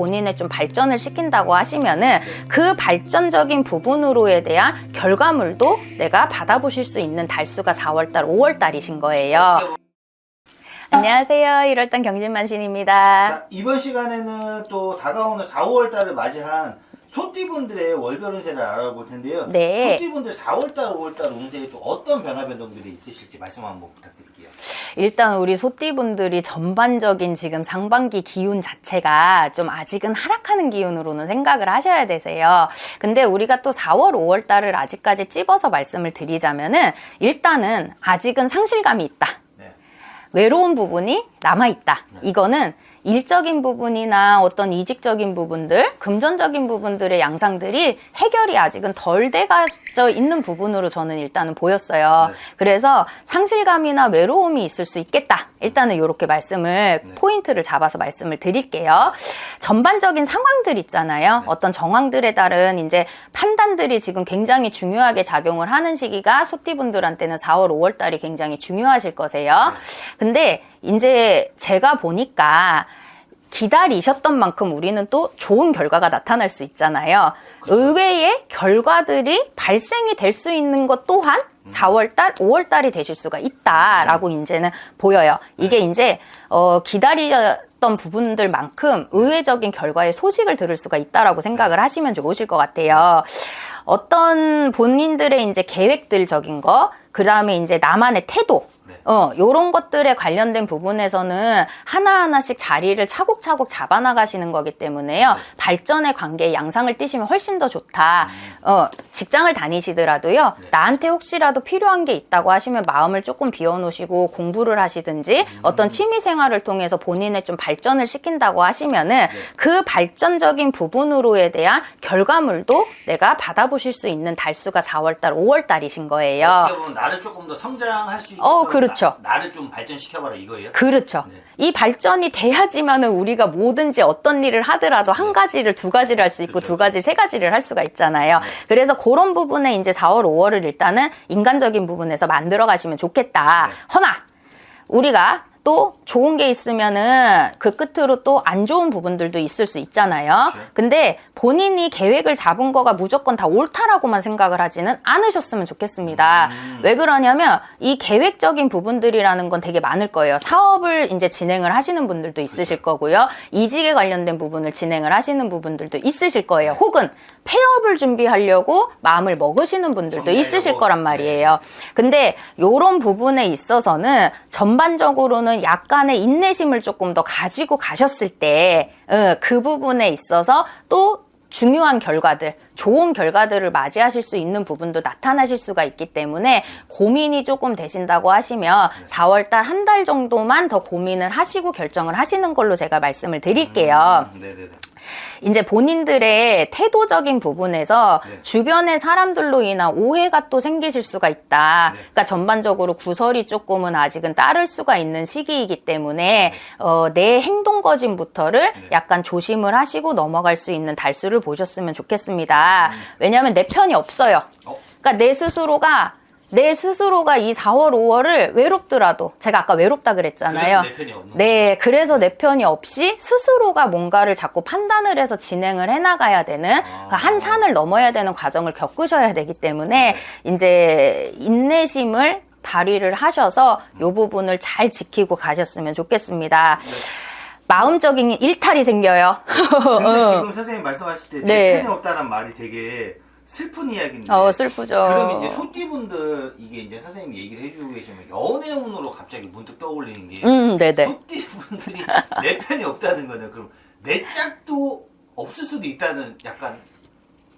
본인의 좀 발전을 시킨다고 하시면은 그 발전적인 부분으로에 대한 결과물도 내가 받아보실 수 있는 달수가 4월달, 5월달이신 거예요. 안녕하세요. 1월달 경진만신입니다. 자, 이번 시간에는 또 다가오는 4, 5월 달을 맞이한 소띠분들의 월별 운세를 알아볼 텐데요. 네. 소띠분들 4월 달, 5월 달 운세에 또 어떤 변화 변동들이 있으실지 말씀 한번 부탁드릴게요. 일단 우리 소띠분들이 전반적인 지금 상반기 기운 자체가 좀 아직은 하락하는 기운으로는 생각을 하셔야 되세요. 근데 우리가 또 4월, 5월 달을 아직까지 찝어서 말씀을 드리자면은 일단은 아직은 상실감이 있다. 네. 외로운 부분이 남아있다. 이거는 일적인 부분이나 어떤 이직적인 부분들, 금전적인 부분들의 양상들이 해결이 아직은 덜 돼가져 있는 부분으로 저는 일단은 보였어요. 네. 그래서 상실감이나 외로움이 있을 수 있겠다. 일단은 이렇게 말씀을, 네. 포인트를 잡아서 말씀을 드릴게요. 전반적인 상황들 있잖아요. 네. 어떤 정황들에 따른 이제 판단들이 지금 굉장히 중요하게 작용을 하는 시기가 소띠분들한테는 4월, 5월 달이 굉장히 중요하실 거세요. 근데 이제 제가 보니까 기다리셨던 만큼 우리는 또 좋은 결과가 나타날 수 있잖아요. 의외의 결과들이 발생이 될 수 있는 것 또한 4월달, 5월달이 되실 수가 있다라고 이제는 보여요. 이게 이제 어, 기다리셨던 부분들만큼 의외적인 결과의 소식을 들을 수가 있다라고 생각을 하시면 좋으실 것 같아요. 어떤 본인들의 이제 계획들적인 거, 그 다음에 이제 나만의 태도, 네. 어, 요런 것들에 관련된 부분에서는 하나하나씩 자리를 차곡차곡 잡아나가시는 거기 때문에요. 발전의 관계에 양상을 띠시면 훨씬 더 좋다. 어, 직장을 다니시더라도요. 네. 나한테 혹시라도 필요한 게 있다고 하시면 마음을 조금 비워놓으시고 공부를 하시든지 어떤 취미 생활을 통해서 본인의 좀 발전을 시킨다고 하시면은 그 발전적인 부분으로에 대한 결과물도 내가 받아보실 수 있는 달수가 4월달, 5월달이신 거예요. 어떻게 보면 나를 조금 더 성장할 수 있게 어, 그 렇죠. 나, 를 좀 발전시켜봐라 이거예요? 그렇죠. 네. 이 발전이 돼야지만은 우리가 뭐든지 어떤 일을 하더라도 한 가지를 두 가지를 할 수 있고 그렇죠. 두 가지 세 가지를 할 수가 있잖아요. 그래서 그런 부분에 이제 4월, 5월을 일단은 인간적인 부분에서 만들어 가시면 좋겠다. 네. 허나 우리가 또 좋은 게 있으면은 그 끝으로 또 안 좋은 부분들도 있을 수 있잖아요. 그렇죠. 근데 본인이 계획을 잡은 거가 무조건 다 옳다라고만 생각을 하지는 않으셨으면 좋겠습니다. 음. 왜 그러냐면 이 계획적인 부분들이라는 건 되게 많을 거예요. 사업을 이제 진행을 하시는 분들도 있으실 거고요. 이직에 관련된 부분을 진행을 하시는 부분들도 있으실 거예요. 네. 혹은 폐업을 준비하려고 마음을 먹으시는 분들도. 있으실 거란 말이에요. 근데 요런 부분에 있어서는 전반적으로는 약간의 인내심을 조금 더 가지고 가셨을 때, 어, 그 부분에 있어서 또 중요한 결과들, 좋은 결과들을 맞이하실 수 있는 부분도 나타나실 수가 있기 때문에 고민이 조금 되신다고 하시면 4월달 한 달 정도만 더 고민을 하시고 결정을 하시는 걸로 제가 말씀을 드릴게요. 음. 이제 본인들의 태도적인 부분에서 네. 주변의 사람들로 인한 오해가 또 생기실 수가 있다. 네. 그러니까 전반적으로 구설이 조금은 아직은 따를 수가 있는 시기이기 때문에 어, 내 행동 거짐부터를 네. 약간 조심을 하시고 넘어갈 수 있는 달수를 보셨으면 좋겠습니다. 왜냐하면 내 편이 없어요. 어? 그러니까 내 스스로가 내 스스로가 이 4월, 5월을 외롭더라도 제가 아까 외롭다 그랬잖아요. 그래서 내 편이 없는 네, 그래서 내 편이 없이 스스로가 뭔가를 자꾸 판단을 해서 진행을 해나가야 되는 아. 그한 산을 넘어야 되는 과정을 겪으셔야 되기 때문에 네. 이제 인내심을 발휘를 하셔서 이 부분을 잘 지키고 가셨으면 좋겠습니다. 네. 마음적인 일탈이 생겨요. 근데 지금 선생님 말씀하실 때 내 네. 편이 없다는 말이 되게 슬픈 이야기인데 어, 슬프죠. 그럼 이제 소띠분들 이게 이제 선생님이 얘기를 해주고 계시면 연애운으로 갑자기 문득 떠올리는 게 음, 네네. 소띠분들이 내 편이 없다는 거는 그럼 내 짝도 없을 수도 있다는 약간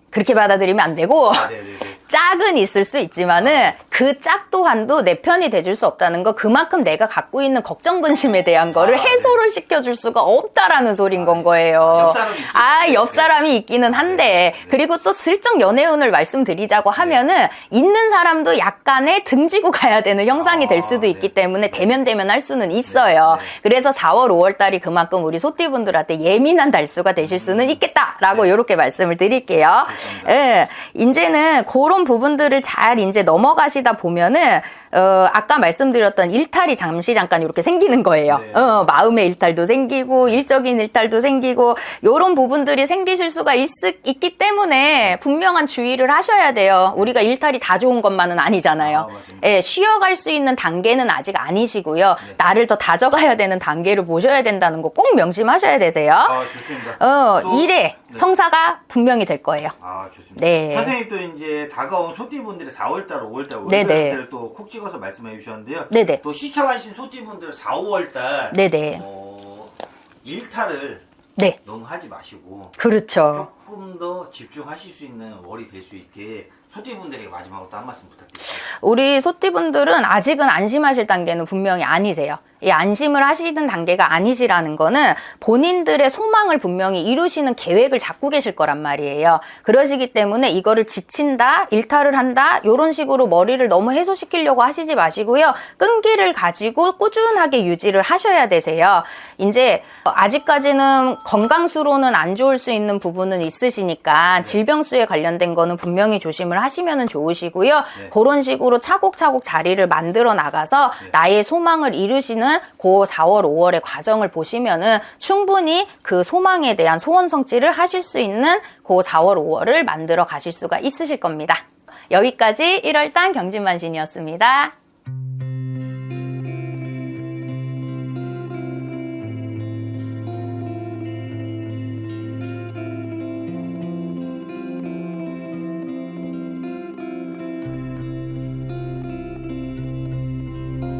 그렇게 받아들이면 안 되고 아 네네네 짝은 있을 수 있지만은 그 짝 또한도 내 편이 돼줄 수 없다는 거 그만큼 내가 갖고 있는 걱정 근심에 대한 거를 아, 네. 해소를 시켜줄 수가 없다라는 소린 아, 건 네. 거예요. 아, 옆 사람이 아, 사람이 있기는 한데 네, 네. 그리고 또 슬쩍 연애운을 말씀드리자고 하면은 있는 사람도 약간의 등지고 가야 되는 형상이 될 아, 수도 네. 있기 때문에 네. 대면 대면 할 수는 있어요. 네. 그래서 4월, 5월 달이 그만큼 우리 소띠분들한테 예민한 달수가 되실 수는 있겠다라고 네. 이렇게 말씀을 드릴게요. 예, 이제는 그런 부분들을 잘 이제 넘어가시다 보면은 어, 아까 말씀드렸던 일탈이 잠시 잠깐 이렇게 생기는 거예요. 네. 어, 마음의 일탈도 생기고 일적인 일탈도 생기고 요런 부분들이 생기실 수가 있, 있기 때문에 분명한 주의를 하셔야 돼요. 우리가 일탈이 다 좋은 것만은 아니잖아요. 아. 예, 쉬어갈 수 있는 단계는 아직 아니시고요. 네. 나를 더 다져가야 되는 단계를 보셔야 된다는 거 꼭 명심하셔야 되세요. 아, 좋습니다. 어, 또- 일에 네. 성사가 분명히 될 거예요. 아, 좋습니다. 네. 선생님 또 이제 다가온 소띠분들의 4월달, 5월달 네네. 월요일을 또 콕 찍어서 말씀해 주셨는데요. 네네. 또 시청하신 소띠분들 4, 5월달 네네. 어, 일탈을 네, 너무 하지 마시고 그렇죠. 조금 더 집중하실 수 있는 월이 될 수 있게 소띠분들에게 마지막으로 또 한 말씀 부탁드립니다. 우리 소띠분들은 아직은 안심하실 단계는 분명히 아니세요. 이 안심을 하시는 단계가 아니시라는 거는 본인들의 소망을 분명히 이루시는 계획을 잡고 계실 거란 말이에요. 그러시기 때문에 이거를 지친다, 일탈을 한다, 이런 식으로 머리를 너무 해소시키려고 하시지 마시고요. 끈기를 가지고 꾸준하게 유지를 하셔야 되세요. 이제 아직까지는 건강수로는 안 좋을 수 있는 부분은 있으시니까 질병수에 관련된 거는 분명히 조심을 하시면 좋으시고요. 네. 그런 식으로 차곡차곡 자리를 만들어 나가서 네. 나의 소망을 이루시는 그 4월, 5월의 과정을 보시면은 충분히 그 소망에 대한 소원 성취를 하실 수 있는 그 4월, 5월을 만들어 가실 수가 있으실 겁니다. 여기까지 1월단 경진만신이었습니다.